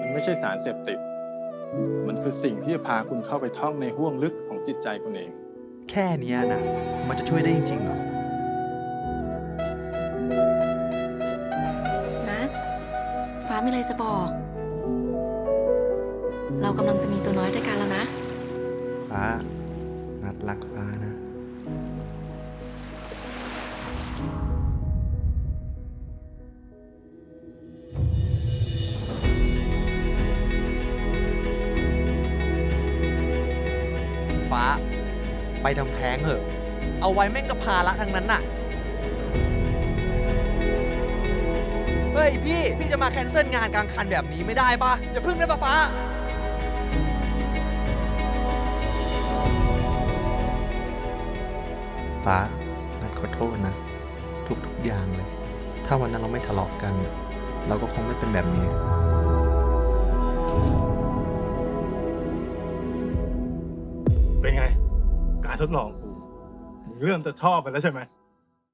มันไม่ใช่สารเสพติด มันคือสิ่งที่จะพาคุณเข้าไปท่องในห้วงลึกของจิตใจคุณเอง แค่เนี้ยนะ มันจะช่วยได้จริงๆเหรอ นะ ฟ้ามีอะไรจะบอก เรากำลังจะมีตัวน้อยด้วยกันแล้วนะ ฟ้า นัดรักฟ้านะ ฟ้า ไปทำแท้งเถอะ เอาไว้แม่งกับภาระทั้งนั้นน่ะ เฮ้ยพี่ พี่จะมาแคนเซิลงานกลางคันแบบนี้ไม่ได้ปะอย่าพึ่งได้ปะฟ้า ฟ้านัดขอโทษนะ ทุกๆอย่างเลย ถ้าวันนั้นเราไม่ทะเลาะกัน เราก็คงไม่เป็นแบบนี้ เป็นไง การทดลองกูเริ่มจะชอบไปแล้วใช่ไหม